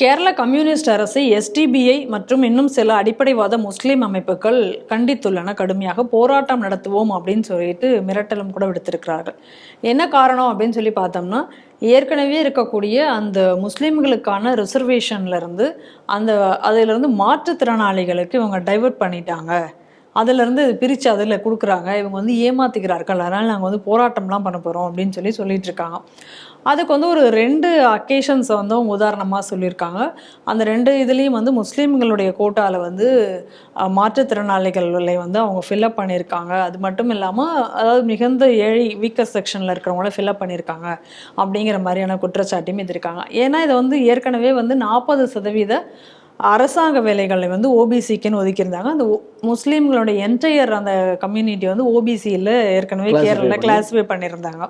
Kerala communist அரசை SDPI மற்றும் இன்னும் சில அடிப்படைவாத முஸ்லீம் அமைப்புகள் கண்டித்துள்ளன. கடுமையாக போராட்டம் நடத்துவோம் அப்படின்னு சொல்லிட்டு மிரட்டலும் கூட விடுத்திருக்கிறார்கள். என்ன காரணம் அப்படின்னு சொல்லி பார்த்தோம்னா ஏற்கனவே இருக்கக்கூடிய அந்த முஸ்லீம்களுக்கான ரிசர்வேஷன்லேருந்து அந்த அதிலிருந்து மாற்றுத்திறனாளிகளுக்கு இவங்க டைவர்ட் பண்ணிட்டாங்க. அதிலிருந்து பிரித்து அதில் கொடுக்குறாங்க. இவங்க வந்து ஏமாத்திக்கிறார்கள். அதனால் நாங்கள் வந்து போராட்டம்லாம் பண்ண போகிறோம் அப்படின்னு சொல்லி சொல்லிட்டு இருக்காங்க. அதுக்கு வந்து ஒரு ரெண்டு அக்கேஷன்ஸை வந்து அவங்க உதாரணமாக சொல்லியிருக்காங்க. அந்த ரெண்டு இதுலேயும் வந்து முஸ்லீம்களுடைய கோட்டாவில் வந்து மாற்றுத்திறனாளிகளை வந்து அவங்க ஃபில்அப் பண்ணியிருக்காங்க. அது மட்டும் இல்லாமல் அதாவது மிகுந்த ஏழை வீக்கர் செக்ஷனில் இருக்கிறவங்கள ஃபில்அப் பண்ணியிருக்காங்க அப்படிங்கிற மாதிரியான குற்றச்சாட்டையும் எதிர்க்காங்க. ஏன்னா இதை வந்து ஏற்கனவே வந்து நாற்பது சதவீத அரசாங்க வேலைகளை வந்து ஓபிசிக்குன்னு ஒதுக்கியிருந்தாங்க. அந்த முஸ்லீம்களுடைய என்டையர் அந்த கம்யூனிட்டி வந்து ஓபிசியில் ஏற்கனவே Classify கேரளா பண்ணி. கிளாஸிஃபை பண்ணியிருந்தாங்க.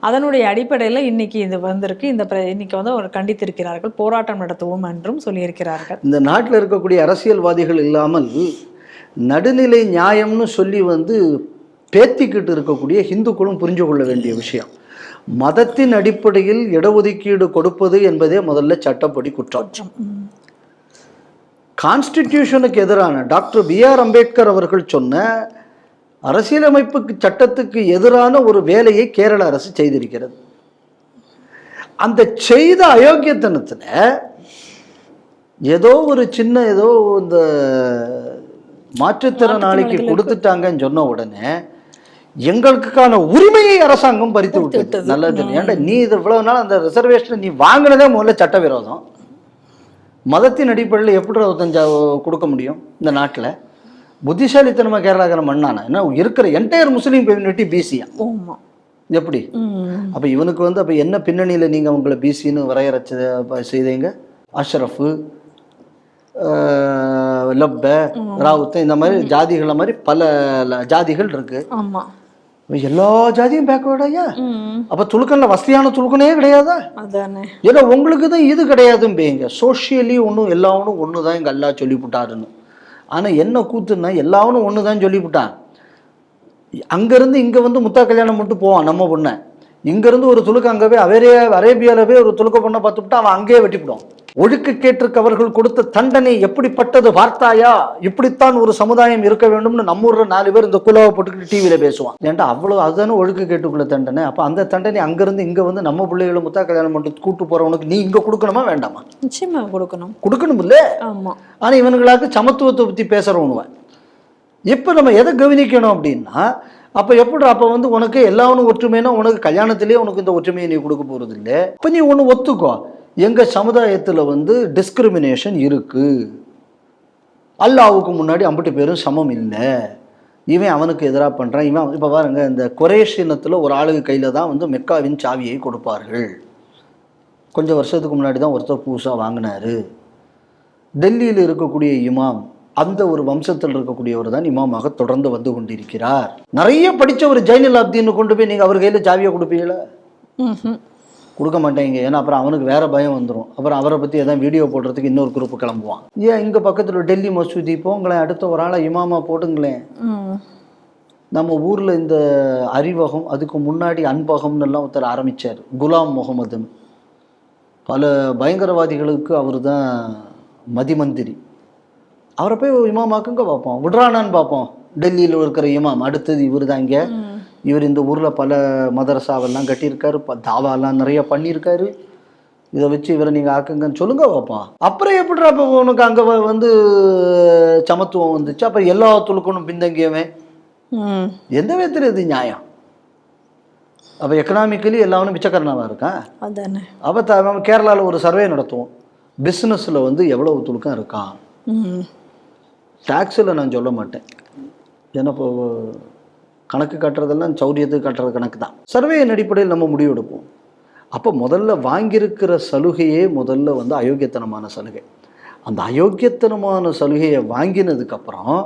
அதனுடைய அடிப்படையில் இன்னைக்கு இது வந்திருக்கு. இந்த இன்னைக்கு வந்து அவர் கண்டித்திருக்கிறார்கள். போராட்டம் நடத்துவோம் என்றும் சொல்லியிருக்கிறார்கள். இந்த நாட்டில் இருக்கக்கூடிய அரசியல்வாதிகள் இல்லாமல் நடுநிலை நியாயம்னு சொல்லி வந்து பேத்திக்கிட்டு இருக்கக்கூடிய இந்துக்களும் புரிஞ்சு கொள்ள வேண்டிய விஷயம். மதத்தின் அடிப்படையில் இடஒதுக்கீடு கொடுப்பது என்பதே முதல்ல சட்டப்படி குற்றம். கான்ஸ்டிடியூஷனுக்கு எதிரான டாக்டர் பி ஆர் அம்பேத்கர் அவர்கள் சொன்ன அரசியலமைப்புக்கு சட்டத்துக்கு எதிரான ஒரு வேலையை கேரள அரசு செய்திருக்கிறது அந்த செய்த அயோக்கியத்தனத்துல ஏதோ ஒரு சின்ன ஏதோ இந்த மாற்றுத்திறனாளிக்கு. கொடுத்துட்டாங்கன்னு சொன்ன உடனே எங்களுக்கான உரிமையை அரசாங்கம் பறித்து விட்டது. நல்லது ஏன்டா நீ இது இவ்வளவு நாள் அந்த ரிசர்வேஷனை நீ வாங்கினதே முதல்ல சட்டவிரோதம் மதத்தின் அடிப்படையில் எப்படி இருபத்தஞ்சா கொடுக்க முடியும் இந்த நாட்டில்? புத்திசாலித்தனமாக கேரளாக்காரன் மண்ணானா? என்ன இருக்கிற என்டையர் முஸ்லீம் கம்யூனிட்டி பிசியா எப்படி. அப்போ இவனுக்கு வந்து அப்போ என்ன பின்னணியில் நீங்கள் உங்களை பிசின்னு வரையறைச்ச செய்தீங்க? அஷ்ரஃபு லப்ப ராவுத்த இந்த மாதிரி ஜாதிகளை மாதிரி பல ஜாதிகள் இருக்கு. ஆமா. அப்ப எல்லா ஜாதியும் பேக்வேர்டாயா. அப்போ துலுக்கல்ல வசதியான துலுக்கனே கிடையாதா? ஏன்னா உங்களுக்கு தான் இது கிடையாதுன்னு பேங்க சோஷியலி ஒன்றும் எல்லாவனும் ஒன்று தான் எங்கள் அல்லா சொல்லிவிட்டாருன்னு ஆனால் என்ன கூத்துன்னா எல்லாவனும் ஒன்று தான் சொல்லிவிட்டான் அங்கேருந்து இங்கே வந்து முத்தா கல்யாணம் மட்டும் போவான் நம்ம பொண்ணை. இங்கேருந்து ஒரு துலுக்கு அங்கே போய் அவரே அரேபியாவில் போய் ஒரு துலுக்க பொண்ணை பார்த்துவிட்டு அவன் அங்கேயே வெட்டிவிடுவான் ஒழுக்க கேட்டிருக்கு அவர்கள் கொடுத்த தண்டனை எப்படிப்பட்டது பார்த்தாயா? இப்படித்தான் ஒரு சமுதாயம் இருக்க வேண்டும்னு நம்ம ஊர்ல நாலு பேர் இந்த குலாவை போட்டுக்கிட்டு டிவியில் பேசுவான். ஏன்டா அவ்வளோ அதுதானே ஒழுக்க கேட்டுக்குள்ள தண்டனை? அப்போ அந்த தண்டனை அங்கேருந்து இங்கே வந்து நம்ம பிள்ளைகளை முத்தா கல்யாணம் பண்ணிட்டு கூட்டு போகிறவனுக்கு நீ இங்கே கொடுக்கணுமா வேண்டாமா? நிச்சயமா கொடுக்கணும். கொடுக்கணும் இல்ல ஆமா. ஆனால் இவனுங்களாக்கு சமத்துவத்தை பற்றி பேசுகிறவனுவன் இப்போ நம்ம எதை கவனிக்கணும் அப்படின்னா அப்போ எப்படி அப்போ வந்து உனக்கு எல்லாவனும் ஒற்றுமைனா உனக்கு கல்யாணத்திலே உனக்கு இந்த ஒற்றுமையை நீ கொடுக்க போகிறது இல்லை இப்போ நீ ஒன்று ஒத்துக்கோ. எங்கள் சமுதாயத்தில் வந்து டிஸ்கிரிமினேஷன் இருக்குது அல்லாவுக்கு முன்னாடி அம்பட்டு பேரும் சமம் இல்லை. இவன் அவனுக்கு எதிராக பண்ணுறான் இவன் இப்போ பாருங்க இந்த குரேஷ் இனத்தில் ஒரு ஆளுக்கு கையில் தான் வந்து மெக்காவின் சாவியை கொடுப்பார்கள். கொஞ்சம் வருஷத்துக்கு முன்னாடி தான் ஒருத்தர் புதுசாக வாங்கினார். டெல்லியில் இருக்கக்கூடிய இமாம் அந்த ஒரு வம்சத்தில் இருக்கக்கூடியவர் தான் இமாமாக தொடர்ந்து வந்து கொண்டிருக்கிறார். நிறைய படிச்ச ஒரு ஜெயினல் அப்தின்னு கொண்டு போய் நீங்கள் அவர் கையில் சாவியை கொடுப்பீங்களா. கொடுக்க மாட்டேங்க. ஏன்னா அப்புறம் அவனுக்கு வேற பயம் வந்துடும் அப்புறம் அவரை பற்றி எதாவது வீடியோ போடுறதுக்கு இன்னொரு குரூப் கிளம்புவான். ஏன் இங்கே பக்கத்தில் டெல்லி மசூதி போங்களேன் அடுத்த ஒரு ஆளை இமாமா போட்டுங்களேன். ம். நம்ம ஊரில் இந்த அறிவகம் அதுக்கு முன்னாடி அன்பகம்னு எல்லாம் ஒருத்தர் ஆரம்பித்தார் குலாம் முகமதுன்னு. பல பயங்கரவாதிகளுக்கு அவர் தான் மதிமந்திரி. அவரை போய் இமாமாக்குங்க பார்ப்போம். விட்றானான்னு பார்ப்போம். டெல்லியில் இருக்கிற இமாம். அடுத்தது இவர் தான் இங்கே. இவர் இந்த ஊரில் பல மதரசாவெல்லாம் கட்டியிருக்காரு. தாவாலாம் நிறைய பண்ணியிருக்காரு. இதை வச்சு இவரை நீங்கள் ஆக்குங்கன்னு சொல்லுங்க பார்ப்போம். அப்புறம் எப்படிடா இப்போ உனக்கு அங்கே வந்து சமத்துவம் வந்துச்சு? அப்புறம் எல்லா துலுக்கணும் பின்தங்கியவன். எந்த விதத்தில் இது நியாயம்? அப்போ எக்கனாமிக்கலி எல்லாவனும் பிச்சைக்காரனாக இருக்கான் அதானே. அப்போ நம்ம கேரளாவில் ஒரு சர்வே நடத்துவோம். பிஸ்னஸில் வந்து எவ்வளவு துலுக்கம் இருக்கான். டேக்ஸில் நான் சொல்ல மாட்டேன். ஏன்னா இப்போ கணக்கு கட்டுறதெல்லாம் சௌரியத்துக்கு கட்டுறது கணக்கு தான். சர்வேயின் அடிப்படையில் நம்ம முடிவெடுப்போம் அப்போ முதல்ல வாங்கியிருக்கிற சலுகையே முதல்ல வந்து அயோக்கியத்தனமான சலுகை. அந்த அயோக்கியத்தனமான சலுகையை வாங்கினதுக்கப்புறம்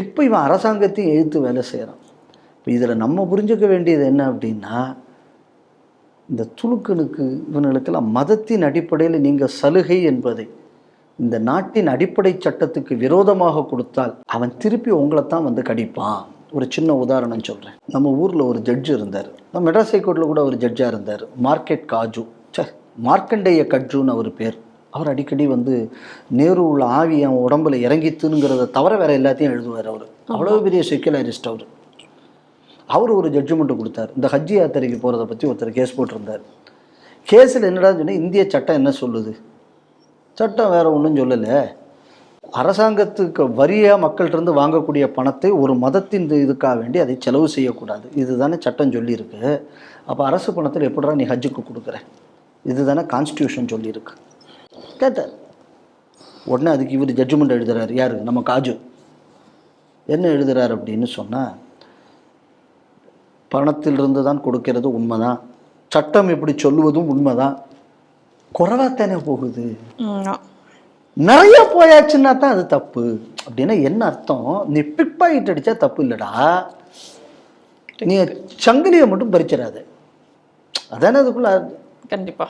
இப்போ இவன் அரசாங்கத்தையும் எழுத்து வேலை செய்கிறான் இப்போ இதில் நம்ம புரிஞ்சுக்க வேண்டியது என்ன அப்படின்னா இந்த துலுக்கனுக்கு இவனுக்கெல்லாம் மதத்தின் அடிப்படையில் நீங்கள் சலுகை என்பதை இந்த நாட்டின் அடிப்படை சட்டத்துக்கு விரோதமாக கொடுத்தால் அவன் திருப்பி உங்களை தான் வந்து கடிப்பான். ஒரு சின்ன உதாரணம் சொல்கிறேன் நம்ம ஊரில் ஒரு ஜட்ஜ் இருந்தார். நம்ம மெட்ராஸ் ஹைகோர்ட்டில் கூட ஒரு ஜட்ஜாக இருந்தார். மார்க்கெட் காஜு. ச்சே மார்க்கண்டேய கட்ஜுன்னு அவர் பேர். அவர் அடிக்கடி வந்து நேரு உள்ள ஆவி அவன் உடம்புல இறங்கித்துங்கிறத தவிர வேற எல்லாத்தையும் எழுதுவார் அவர். அவ்வளோ பெரிய செக்குலரிஸ்ட் அவர். அவர் ஒரு ஜட்ஜ்மெண்ட்டு கொடுத்தார். இந்த ஹஜ்ஜி யாத்திரைக்கு போகிறத பற்றி ஒருத்தர் கேஸ் போட்டிருந்தார். கேஸில் என்னடா சொன்னால் இந்திய சட்டம் என்ன சொல்லுது? சட்டம் வேறு ஒன்றும் சொல்லலை. அரசாங்கத்துக்கு வரியாக மக்கள்கிட்ட வாங்கக்கூடிய பணத்தை ஒரு மதத்தின் இதுக்காக வேண்டி அதை செலவு செய்யக்கூடாது. இதுதானே சட்டம் சொல்லியிருக்கு. அப்போ அரசு பணத்தில் எப்படிடா நீ ஹஜ்ஜுக்கு கொடுக்குற? இதுதானே கான்ஸ்டியூஷன் சொல்லியிருக்கு. கேட்டார் உடனே அதுக்கு இவர் ஜட்ஜ்மெண்ட் எழுதுறாரு. யார்? நம்ம காஜு. என்ன எழுதுறாரு அப்படின்னு சொன்னால் பணத்திலிருந்து தான் கொடுக்கிறது உண்மைதான். சட்டம் இப்படி சொல்லுவதும் உண்மைதான். குறைவாத்தானே போகுது. நிறைய போயாச்சுன்னா தான் அது தப்பு. அப்படின்னா என்ன அர்த்தம்? நீ பிக் பாக்கெட் அடிச்சா தப்பு இல்லைடா. நீ சங்கிலியை மட்டும் பறிச்சிடாத. அதானே அதுக்குள்ள கண்டிப்பா.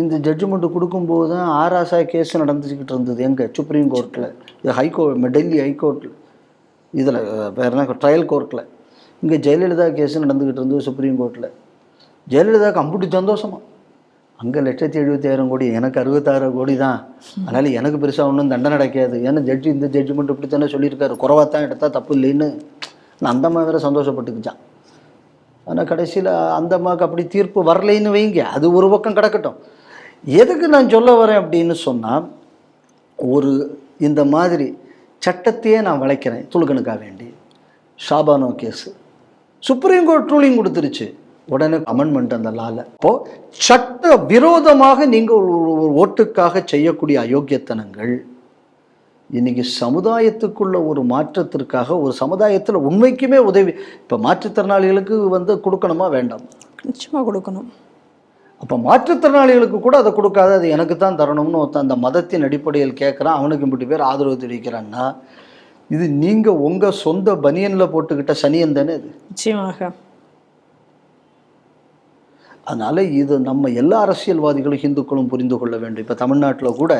இந்த ஜட்ஜ்மெண்ட் கொடுக்கும்போது தான் ஆராசா கேஸ் நடந்துக்கிட்டு இருந்தது எங்கே? சுப்ரீம் கோர்ட்டில் இது ஹைகோர்ட் டெல்லி ஹைகோர்ட்டில் இதில் வேறு என்ன ட்ரையல் கோர்ட்டில் இங்கே ஜெயலலிதா கேஸ் நடந்துக்கிட்டு இருந்தது சுப்ரீம் கோர்ட்டில் ஜெயலலிதாவுக்கு அம்புட்டு சந்தோஷமா. அங்கே லட்சத்தி எழுபத்தாயிரம் கோடி எனக்கு அறுபத்தாறு கோடி தான். அதனால் எனக்கு பெருசாக ஒன்றும் தண்டனை கிடைக்காது. ஏன்னா ஜட்ஜி இந்த ஜட்ஜ்மெண்ட் இப்படி தானே சொல்லியிருக்காரு. குறவாக தான் எடுத்தால் தப்பு இல்லைன்னு நான் அந்த அம்மா வேற சந்தோஷப்பட்டுக்கிச்சான். ஆனால் கடைசியில் அந்த அம்மாவுக்கு அப்படி தீர்ப்பு வரலைன்னு வைங்க. அது ஒரு பக்கம் கிடக்கட்டும். எதுக்கு நான் சொல்ல வரேன் அப்படின்னு சொன்னால் ஒரு இந்த மாதிரி சட்டத்தையே நான் வளைக்கிறேன் துலுக்கனுக்காக வேண்டி. Shah Bano case supreme court ruling கொடுத்துருச்சு. உடனே அமெண்ட்மெண்ட் அந்த லால இப்போ சட்ட விரோதமாக நீங்கள் ஒரு ஓட்டுக்காக செய்யக்கூடிய அயோக்கியத்தனங்கள் இன்னைக்கு சமுதாயத்துக்குள்ள ஒரு மாற்றத்திற்காக ஒரு சமுதாயத்தில் உண்மைக்குமே உதவி. இப்போ மாற்றுத்திறனாளிகளுக்கு வந்து கொடுக்கணுமா வேண்டாம்? நிச்சயமா கொடுக்கணும். அப்போ மாற்றுத்திறனாளிகளுக்கு கூட அதை கொடுக்காத அது எனக்கு தான் தரணும்னு ஒருத்தன் அந்த மதத்தின் அடிப்படையில் கேட்குறான் அவனுக்கு இப்படி பேர் ஆதரவு தெரிவிக்கிறான்னா இது நீங்கள் உங்கள் சொந்த பனியனில் போட்டுக்கிட்ட சனியன் தானே இது? நிச்சயமாக. அதனால் இது நம்ம எல்லா அரசியல்வாதிகளும் இந்துக்களும் புரிந்து கொள்ள வேண்டும். இப்போ தமிழ்நாட்டில் கூட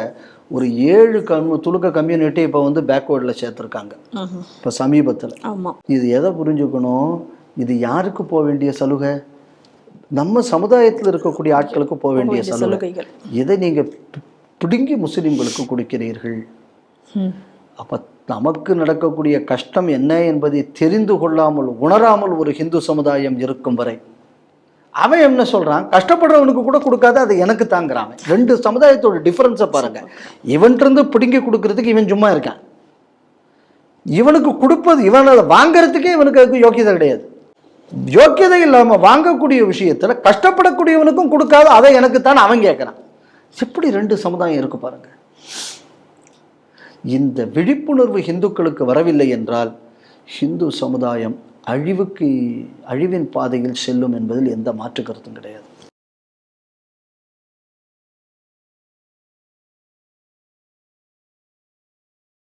ஒரு ஏழு கம் துலுக்க கம்யூனிட்டி இப்போ வந்து பேக்வேர்டில் சேர்த்துருக்காங்க. இப்போ சமீபத்தில். இது எதை புரிஞ்சுக்கணும்? இது யாருக்கு போக வேண்டிய சலுகை? நம்ம சமுதாயத்தில் இருக்கக்கூடிய ஆட்களுக்கு போக வேண்டிய வேண்டிய சலுகை. சலுகைகள். இதை நீங்கள் பிடுங்கி முஸ்லிம்களுக்கு கொடுக்கிறீர்கள். அப்போ நமக்கு நடக்கக்கூடிய கஷ்டம் என்ன என்பதை தெரிந்து கொள்ளாமல் உணராமல் ஒரு ஹிந்து சமுதாயம் இருக்கும் வரை அவன் என்ன சொல்கிறான் கஷ்டப்படுறவனுக்கு கூட கொடுக்காத அது எனக்கு தாங்கிறான் அவன். ரெண்டு சமுதாயத்தோட டிஃப்ரென்ஸை பாருங்க. இவன்கிட்ட பிடுங்கி கொடுக்கறதுக்கு இவன் சும்மா இருக்கான். இவனுக்கு கொடுப்பது இவனால் வாங்குறதுக்கே இவனுக்கு அதுக்கு யோக்கியதை கிடையாது. யோக்கியதை இல்லாமல் வாங்கக்கூடிய விஷயத்தில் கஷ்டப்படக்கூடியவனுக்கும் கொடுக்காத அதை எனக்கு தான் அவன் கேட்குறான் எப்படி ரெண்டு சமுதாயம் இருக்கு பாருங்க. இந்த விழிப்புணர்வு இந்துக்களுக்கு வரவில்லை என்றால் ஹிந்து சமுதாயம் அழிவுக்கு அழிவின் பாதையில் செல்லும் என்பதில் எந்த மாற்று கருத்தும் கிடையாது.